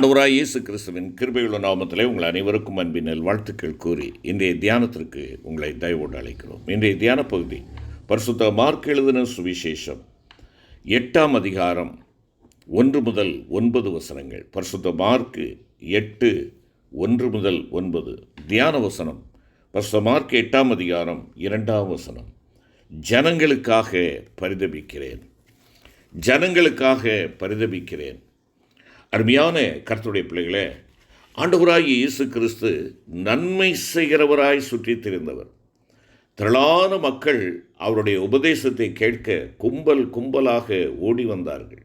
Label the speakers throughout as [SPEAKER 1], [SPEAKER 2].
[SPEAKER 1] ஆண்டவராய் இயேசு கிறிஸ்துவின் கிருபையுள்ள நாமத்திலே உங்கள் அனைவருக்கும் அன்பின் வாழ்த்துக்கள் கூறி இன்றைய தியானத்திற்கு உங்களை தயவோடு அழைக்கிறோம். இன்றைய தியான பகுதி பரிசுத்த மார்க் எழுதின சுவிசேஷம் எட்டாம் அதிகாரம் ஒன்று முதல் ஒன்பது வசனங்கள். பரிசுத்த மார்க்கு எட்டு ஒன்று முதல் ஒன்பது. தியான வசனம் பரிசுத்த மார்க் எட்டாம் அதிகாரம் இரண்டாம் வசனம். ஜனங்களுக்காக பரிதபிக்கிறேன். ஜனங்களுக்காக பரிதபிக்கிறேன். அருமையான கர்த்தருடைய பிள்ளைகளே ஆண்டவராகிய இயேசு கிறிஸ்து நன்மை செய்கிறவராய் சுற்றித் திரிந்தவர் திரளான மக்கள் அவருடைய உபதேசத்தை கேட்க கும்பல் கும்பலாக ஓடி வந்தார்கள்.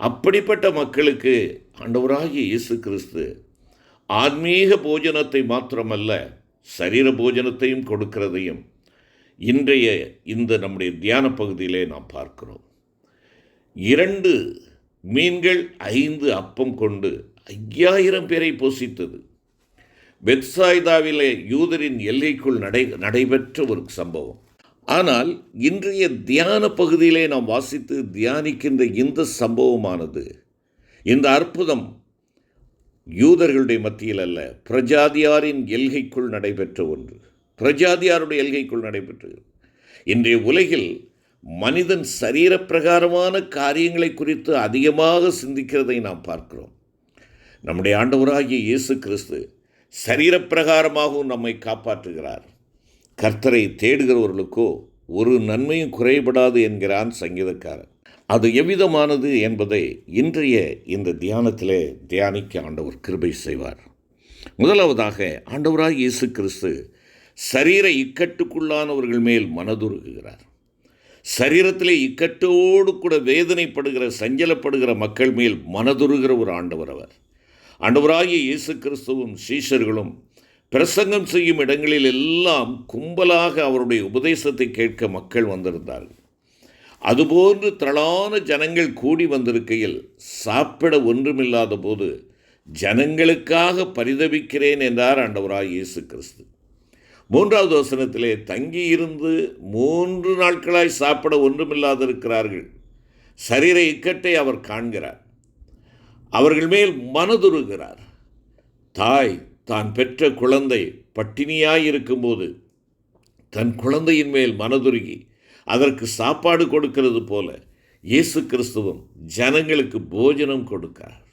[SPEAKER 1] அப்படிப்பட்ட மக்களுக்கு ஆண்டவராகிய இயேசு கிறிஸ்து ஆன்மீக போஜனத்தை மாத்திரமல்ல சரீர போஜனத்தையும் கொடுக்கிறதையும் இன்றைய இந்த நம்முடைய தியான பகுதியிலே நாம் பார்க்கிறோம். இரண்டு மீன்கள் ஐந்து அப்பம் கொண்டு ஐயாயிரம் பேரை போஷித்தது. பெத்சாய்தாவிலே யூதரின் எல்லைக்குள் நடை நடைபெற்ற ஒரு சம்பவம். ஆனால் இன்றைய தியான பகுதியிலே நாம் வாசித்து தியானிக்கின்ற இந்த சம்பவமானது இந்த அற்புதம் யூதர்களுடைய மத்தியில் அல்ல பிரஜாதியாரின் எல்கைக்குள் நடைபெற்ற ஒன்று. பிரஜாதியாருடைய எல்கைக்குள் நடைபெற்றது. இன்றைய உலகில் மனிதன் சரீரப்பிரகாரமான காரியங்களை குறித்து அதிகமாக சிந்திக்கிறதை நாம் பார்க்கிறோம். நம்முடைய ஆண்டவராகிய இயேசு கிறிஸ்து சரீரப்பிரகாரமாகவும் நம்மை காப்பாற்றுகிறார். கர்த்தரை தேடுகிறவர்களுக்கோ ஒரு நன்மையும் குறைபடாது என்கிறான் சங்கீதக்காரன். அது எவ்விதமானது என்பதை இன்றைய இந்த தியானத்திலே தியானிக்க ஆண்டவர் கிருபை செய்வார். முதலாவதாக ஆண்டவராக இயேசு கிறிஸ்து சரீர இக்கட்டுக்குள்ளானவர்கள் மேல் மனதுருகுகிறார். சரீரத்திலே இக்கட்டோடு கூட வேதனைப்படுகிற சஞ்சலப்படுகிற மக்கள் மேல் மனதுருகிற ஒரு ஆண்டவர் அவர். ஆண்டவராகிய இயேசு கிறிஸ்துவும் சீஷர்களும் பிரசங்கம் செய்யும் இடங்களில் எல்லாம் கும்பலாக அவருடைய உபதேசத்தை கேட்க மக்கள் வந்திருந்தார்கள். அதுபோன்று திரளான ஜனங்கள் கூடி வந்திருக்கையில் சாப்பிட ஒன்றுமில்லாத போது ஜனங்களுக்காக பரிதபிக்கிறேன் என்றார் ஆண்டவராக இயேசு கிறிஸ்து. மூன்றாவது வசனத்திலே தங்கியிருந்து மூன்று நாட்களாய் சாப்பிட ஒன்றுமில்லாதிருக்கிறார்கள். சரீர இக்கட்டை அவர் காண்கிறார். அவர்கள் மேல் மனதுருகிறார். தாய் தான் பெற்ற குழந்தை பட்டினியாய் இருக்கும்போது தன் குழந்தையின் மேல் மனதுருகி அதற்கு சாப்பாடு கொடுக்கிறது போல இயேசு கிறிஸ்துவும் ஜனங்களுக்கு போஜனம் கொடுக்கிறார்.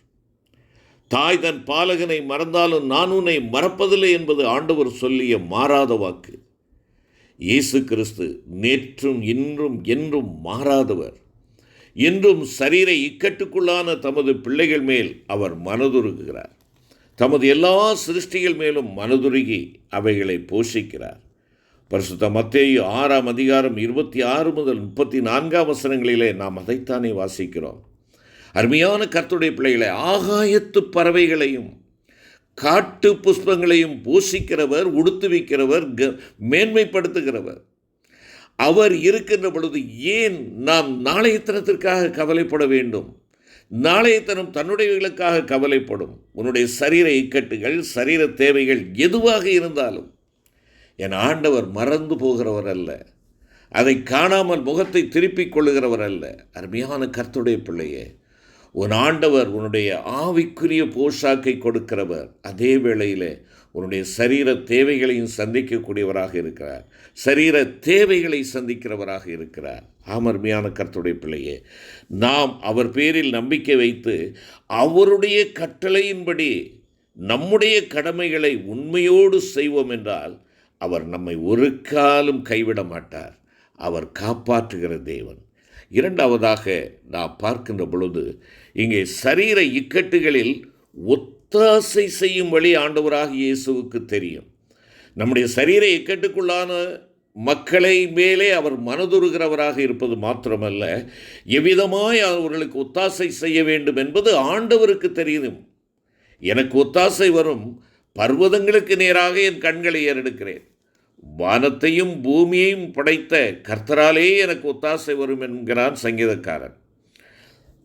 [SPEAKER 1] தாய் தன் பாலகனை மறந்தாலும் நான் உன்னை மறப்பதில்லை என்பது ஆண்டவர் சொல்லிய மாறாத வாக்கு. இயேசு கிறிஸ்து நேற்றும் இன்றும் என்றும் மாறாதவர். இன்றும் சரீர இக்கட்டுக்குள்ளான தமது பிள்ளைகள் மேல் அவர் மனதுருகுகிறார். தமது எல்லா சிருஷ்டிகள் மேலும் மனதுருகி அவைகளை போஷிக்கிறார். பரிசுத்த மத்தேயு ஆறாம் அதிகாரம் இருபத்தி ஆறு முதல் முப்பத்தி நான்காம் வசனங்களிலே நாம் அதைத்தானே வாசிக்கிறோம். அருமையான கர்த்துடைய பிள்ளைகளை ஆகாயத்து பறவைகளையும் காட்டு புஷ்பங்களையும் பூசிக்கிறவர் உடுத்துவிக்கிறவர் க மேன்மைப்படுத்துகிறவர். அவர் இருக்கின்ற பொழுது ஏன் நாம் நாளைய தினத்திற்காக கவலைப்பட வேண்டும்? நாளைய தினம் தன்னுடையவர்களுக்காக கவலைப்படும். உன்னுடைய சரீர இக்கட்டுகள் சரீர தேவைகள் எதுவாக இருந்தாலும் என் ஆண்டவர் மறந்து போகிறவர் அல்ல. அதை காணாமல் முகத்தை திருப்பிக் கொள்ளுகிறவர் அல்ல. அருமையான கர்த்துடைய பிள்ளையே உன் ஆண்டவர் உன்னுடைய ஆவிக்குரிய போஷாக்கை கொடுக்கிறவர். அதே வேளையில் உன்னுடைய சரீர தேவைகளையும் சந்திக்கக்கூடியவராக இருக்கிறார். சரீர தேவைகளை சந்திக்கிறவராக இருக்கிறார். ஆமர்மையான கர்த்துடைய பிள்ளையே நாம் அவர் பேரில் நம்பிக்கை வைத்து அவருடைய கட்டளையின்படி நம்முடைய கடமைகளை உண்மையோடு செய்வோம் என்றால் அவர் நம்மை ஒரு காலம் கைவிட மாட்டார். அவர் காப்பாற்றுகிற தேவன். இரண்டாவதாக நாம் பார்க்கின்ற பொழுது இங்கே சரீர இக்கட்டுகளில் ஒத்தாசை செய்யும் வழி ஆண்டவராக இயேசுவுக்கு தெரியும். நம்முடைய சரீர இக்கட்டுக்குள்ளான மக்களை மேலே அவர் மனதுருகிறவராக இருப்பது மாத்திரமல்ல எவ்விதமாய் அவர்களுக்கு ஒத்தாசை செய்ய வேண்டும் என்பது ஆண்டவருக்கு தெரியும் எனக்கு ஒத்தாசை வரும் பர்வதங்களுக்கு நேராக என் கண்களை ஏறெடுக்கிறேன். வானத்தையும் பூமியையும் படைத்த கர்த்தராலே எனக்கு ஒத்தாசை வரும் என்கிறான் சங்கீதக்காரன்.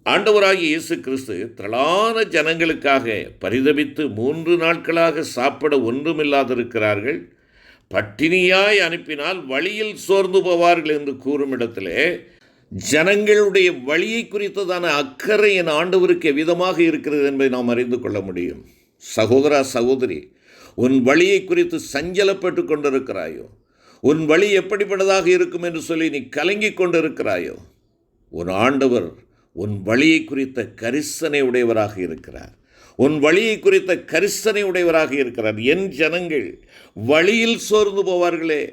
[SPEAKER 1] ஆண்டவராகிய இயேசு கிறிஸ்து திரளான ஜனங்களுக்காக பரிதபித்து மூன்று நாட்களாக சாப்பிட ஒன்றுமில்லாதிருக்கிறார்கள். பட்டினியாய் அனுப்பினால் வழியில் சோர்ந்து போவார்கள் என்று கூறும் இடத்திலே ஜனங்களுடைய வழியை குறித்ததான அக்கறை என் ஆண்டவருக்கு எவ்விதமாக இருக்கிறது என்பதை நாம் அறிந்து கொள்ள முடியும். சகோதரா சகோதரி உன் வழியை குறித்து சஞ்சலப்பட்டு கொண்டிருக்கிறாயோ? உன் வழி எப்படிப்பட்டதாக இருக்கும் என்று சொல்லி நீ கலங்கி கொண்டிருக்கிறாயோ? உன் ஆண்டவர் உன் வழியை குறித்த கரிசனை உடையவராக இருக்கிறார். உன் வழியை குறித்த கரிசனை உடையவராக இருக்கிறார். என் ஜனங்கள் வழியில் சோர்ந்து போவார்களே.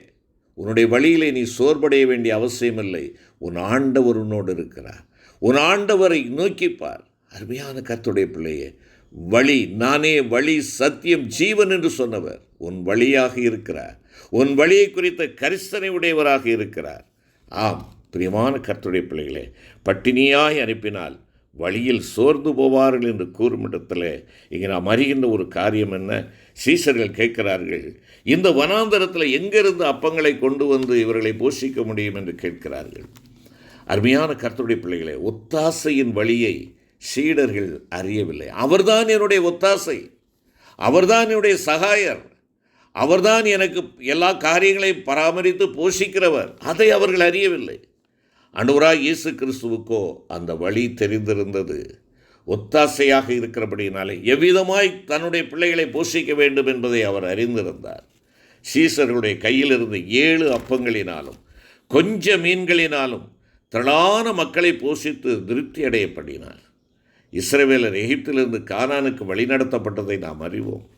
[SPEAKER 1] உன்னுடைய வழியிலே நீ சோர்வடைய வேண்டிய அவசியமில்லை. உன் ஆண்டவர் உன்னோடு இருக்கிறார். உன் ஆண்டவரை நோக்கிப்பார். அருமையான கத்துடைய பிள்ளையே வழி நானே வழி சத்தியம் ஜீவன் என்று சொன்னவர். உன் வழியாக இருக்கிறார். உன் வழியை குறித்த கரிசனை உடையவராக இருக்கிறார். ஆம் பிரியமான கர்த்தருடைய பிள்ளைகளே பட்டினியாய் அனுப்பினால் வழியில் சோர்ந்து போவார்கள் என்று கூறும் இடத்துல இங்கே நாம் அறிகின்ற ஒரு காரியம் என்ன? சீசர்கள் கேட்கிறார்கள் இந்த வனாந்தரத்தில் எங்கிருந்து அப்பங்களை கொண்டு வந்து இவர்களை போஷிக்க முடியும் என்று கேட்கிறார்கள். அருமையான கர்த்தருடைய பிள்ளைகளே ஒத்தாசையின் வழியை சீடர்கள் அறியவில்லை. அவர்தான் என்னுடைய ஒத்தாசை. அவர்தான் என்னுடைய சகாயர். அவர்தான் எனக்கு எல்லா காரியங்களையும் பராமரித்து போஷிக்கிறவர். அதை அவர்கள் அறியவில்லை. அனுவராய் இயேசு கிறிஸ்துவுக்கோ அந்த வழி தெரிந்திருந்தது. ஒத்தாசையாக இருக்கிறபடியினாலே எவ்விதமாய் தன்னுடைய பிள்ளைகளை போஷிக்க வேண்டும் என்பதை அவர் அறிந்திருந்தார். சீசர்களுடைய கையிலிருந்து ஏழு அப்பங்களினாலும் கொஞ்ச மீன்களினாலும் திரளான மக்களை போஷித்து திருப்தி அடையப்படினார் இஸ்ரவேலர் எகிப்திலிருந்து கானானுக்கு வழிநடத்தப்பட்டதை நாம் அறிவோம்.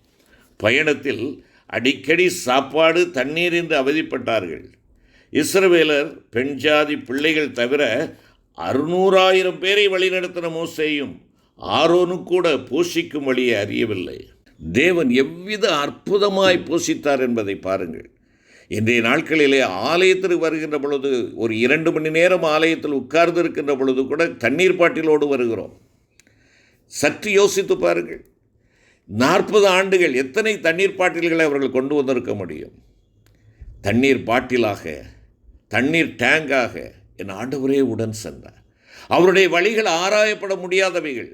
[SPEAKER 1] பயணத்தில் அடிக்கடி சாப்பாடு தண்ணீர் என்று அவதிப்பட்டார்கள். இஸ்ரவேலர் பெண் ஜாதி பிள்ளைகள் தவிர அறுநூறாயிரம் பேரை வழிநடத்தின மோசேயும் ஆரோனு கூட போஷிக்கும் வழியை அறியவில்லை. தேவன் எவ்வித அற்புதமாய் போஷித்தார் என்பதை பாருங்கள். இன்றைய நாட்களிலே ஆலயத்திற்கு வருகின்ற பொழுது ஒரு இரண்டு மணி நேரம் ஆலயத்தில் உட்கார்ந்து இருக்கின்ற பொழுது கூட தண்ணீர் பாட்டிலோடு வருகிறோம். சற்று யோசித்து பாருங்கள். நாற்பது ஆண்டுகள் எத்தனை தண்ணீர் பாட்டில்களை அவர்கள் கொண்டு வந்திருக்க முடியும்? தண்ணீர் பாட்டிலாக தண்ணீர் டேங்காக என் ஆண்டவரே உடன் சென்றார். அவருடைய வழிகள் ஆராயப்பட முடியாதவைகள்.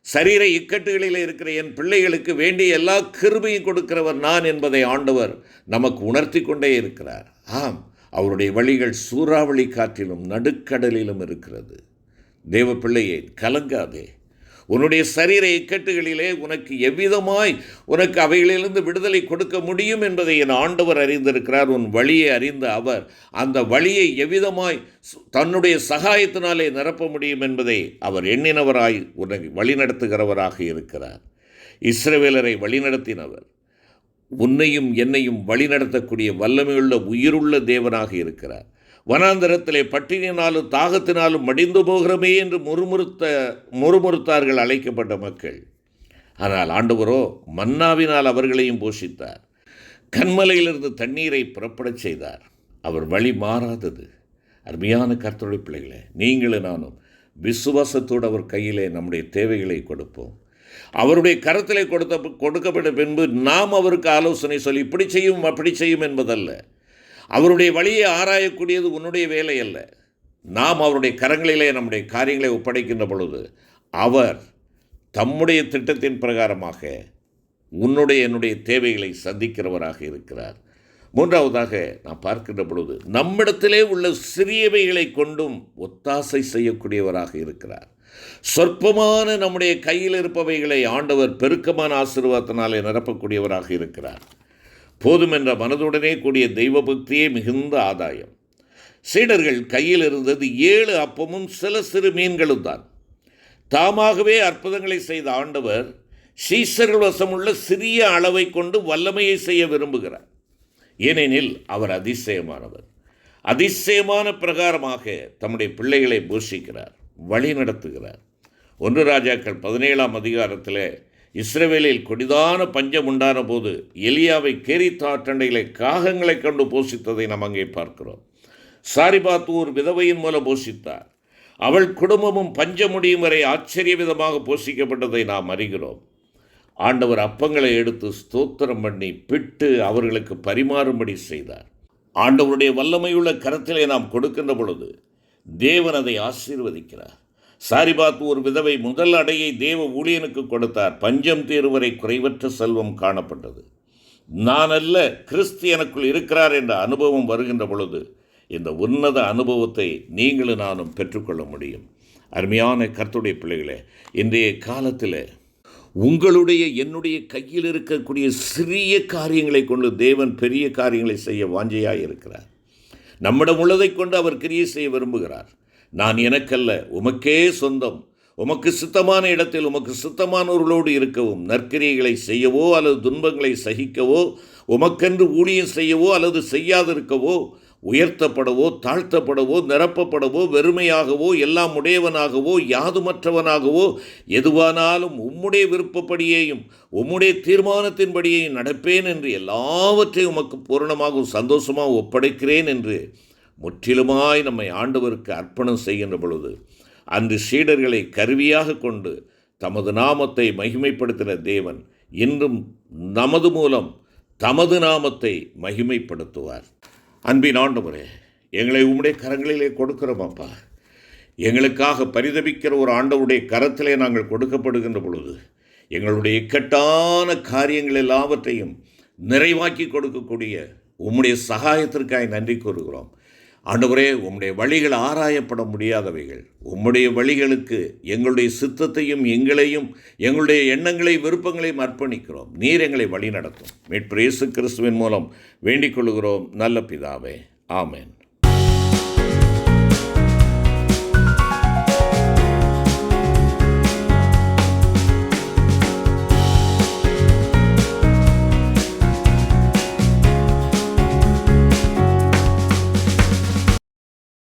[SPEAKER 1] சரீர இக்கட்டுகளில் இருக்கிற என் பிள்ளைகளுக்கு வேண்டிய எல்லா கிருபையும் கொடுக்கிறவர் நான் என்பதை ஆண்டவர் நமக்கு உணர்த்தி கொண்டே இருக்கிறார். ஆம் அவருடைய வழிகள் சூறாவளி காற்றிலும் நடுக்கடலிலும் இருக்கிறது. தேவ பிள்ளையே கலங்காதே. உன்னுடைய சரீர இக்கட்டுகளிலே உனக்கு எவ்விதமாய் உனக்கு அவைகளிலிருந்து விடுதலை கொடுக்க முடியும் என்பதை என் ஆண்டவர் அறிந்திருக்கிறார். உன் வழியை அறிந்த அவர் அந்த வழியை எவ்விதமாய் சு- தன்னுடைய சகாயத்தினாலே நிரப்ப முடியும் என்பதை அவர் எண்ணினவராய் உனக்கு வழிநடத்துகிறவராக இருக்கிறார். இஸ்ரவேலரை வழிநடத்தினவர். உன்னையும் என்னையும் வழிநடத்தக்கூடிய வல்லமையுள்ள உயிருள்ள தேவனாக இருக்கிறார். வனாந்தரத்திலே பட்டினினாலும் தாகத்தினாலும் மடிந்து போகிறோமே என்று முறுமுறுத்த முறுமுறுத்தார்கள் அழைக்கப்பட்ட மக்கள். ஆனால் ஆண்டவரோ மன்னாவினால் அவர்களையும் போஷித்தார். கண்மலையிலிருந்து தண்ணீரை புறப்படச் செய்தார். அவர் வழி மாறாதது. அருமையான கர்த்தருடைய பிள்ளைகளே நீங்களும் நானும் விசுவாசத்தோடு அவர் கையிலே நம்முடைய தேவைகளை கொடுப்போம். அவருடைய கரத்திலே கொடுத்த கொடுக்கப்பட்ட பின்பு நாம் அவருக்கு ஆலோசனை சொல்லி இப்படி செய்யும் அப்படி செய்யும் என்பதல்ல. அவருடைய வழியை ஆராயக்கூடியது உன்னுடைய வேலை அல்ல. நாம் அவருடைய கரங்களிலே நம்முடைய காரியங்களை ஒப்படைக்கின்ற பொழுது அவர் தம்முடைய திட்டத்தின் பிரகாரமாக உன்னுடைய என்னுடைய தேவைகளை சந்திக்கிறவராக இருக்கிறார். மூன்றாவதாக நான் பார்க்கின்ற பொழுது நம்மிடத்திலே உள்ள சிறியவைகளை கொண்டும் ஒத்தாசை செய்யக்கூடியவராக இருக்கிறார். சொற்பமான நம்முடைய கையில் இருப்பவைகளை ஆண்டவர் பெருக்கமான ஆசீர்வாதத்தினாலே நிரப்பக்கூடியவராக இருக்கிறார். போதுமென்ற மனதுடனே கூடிய தெய்வ பக்தியே மிகுந்த ஆதாயம். சீடர்கள் கையில் இருந்தது ஏழு அப்பமும் சில சிறு மீன்களும் தான். தாமாகவே அற்புதங்களை செய்த ஆண்டவர் சீசர்கள் வசமுள்ள சிறிய அளவை கொண்டு வல்லமையை செய்ய விரும்புகிறார். ஏனெனில் அவர் அதிசயமானவர். அதிசயமான பிரகாரமாக தம்முடைய பிள்ளைகளை போஷிக்கிறார் வழி நடத்துகிறார் ஒன்று ராஜாக்கள் பதினேழாம் அதிகாரத்தில் இஸ்ரவேலில் கொடிதான பஞ்சம் உண்டான போது எலியாவை கேரித்தாற்றண்டையிலே காகங்களை கண்டு போஷித்ததை நாம் அங்கே பார்க்கிறோம். சாரிபாத் ஒரு விதவையின் மூலம் போஷித்தார். அவள் குடும்பமும் பஞ்சம் முடியும் வரை ஆச்சரிய விதமாக போஷிக்கப்பட்டதை நாம் அறிகிறோம். ஆண்டவர் அப்பங்களை எடுத்து ஸ்தோத்திரம் பண்ணி பிட்டு அவர்களுக்கு பரிமாறும்படி செய்தார். ஆண்டவருடைய வல்லமையுள்ள கரத்திலே நாம் கொடுக்கின்ற பொழுது தேவன் அதை ஆசீர்வதிக்கிறார். சாரிபாத் ஒரு விதவை முதல் அடையை தேவ ஊழியனுக்கு கொடுத்தார். பஞ்சம் தேர்வரை குறைவற்ற செல்வம் காணப்பட்டது. நான் அல்ல கிறிஸ்து எனக்குள் இருக்கிறார் என்ற அனுபவம் வருகின்ற பொழுது இந்த உன்னத அனுபவத்தை நீங்களும் நானும் பெற்றுக்கொள்ள முடியும். அருமையான கர்த்துடைய பிள்ளைகளே இன்றைய காலத்தில் உங்களுடைய என்னுடைய கையில் இருக்கக்கூடிய சிறிய காரியங்களை கொண்டு தேவன் பெரிய காரியங்களை செய்ய வாஞ்சையாக இருக்கிறார். நம்மிடம் உள்ளதை கொண்டு அவர் கிரியை செய்ய விரும்புகிறார். நான் எனக்கல்ல உமக்கே சொந்தம். உமக்கு சித்தமான இடத்தில் உமக்கு சுத்தமானவர்களோடு இருக்கவும் நற்கிரியைகளை செய்யவோ அல்லது துன்பங்களை சகிக்கவோ உமக்கென்று ஊழியம் செய்யவோ அல்லது செய்யாதிருக்கவோ உயர்த்தப்படவோ தாழ்த்தப்படவோ நிரப்பப்படவோ வெறுமையாகவோ எல்லாம் உடையவனாகவோ யாதுமற்றவனாகவோ எதுவானாலும் உம்முடைய விருப்பப்படியேயும் உம்முடைய தீர்மானத்தின்படியேயும் நடப்பேன் என்று எல்லாவற்றையும் உமக்கு பூரணமாகவும் சந்தோஷமாக ஒப்படைக்கிறேன் என்று முற்றிலுமாய் நம்மை ஆண்டவருக்கு அர்ப்பணம் செய்கின்ற பொழுது அன்று சீடர்களை கருவியாக கொண்டு தமது நாமத்தை மகிமைப்படுத்தின தேவன் இன்றும் நமது மூலம் தமது நாமத்தை மகிமைப்படுத்துவார். அன்பின் ஆண்டவரே எங்களை உம்முடைய கரங்களிலே கொடுக்கிறோமாப்பா எங்களுக்காக பரிதபிக்கிற ஒரு ஆண்டவருடைய கரத்திலே நாங்கள் கொடுக்கப்படுகின்ற பொழுது எங்களுடைய இக்கட்டான காரியங்கள் எல்லாவற்றையும் நிறைவாக்கி கொடுக்கக்கூடிய உம்முடைய சகாயத்திற்காய் நன்றி கூறுகிறோம். ஆண்டவரே உம்முடைய வழிகள் ஆராயப்பட முடியாதவைகள். உம்முடைய வழிகளுக்கு எங்களுடைய சித்தத்தையும் எங்களையும் எங்களுடைய எண்ணங்களை விருப்பங்களையும் அர்ப்பணிக்கிறோம். நீர் எங்களை வழி நடத்தும் மீட்பு இயேசு கிறிஸ்துவின் மூலம் வேண்டிக் கொள்கிறோம் நல்ல பிதாவே. ஆமேன்.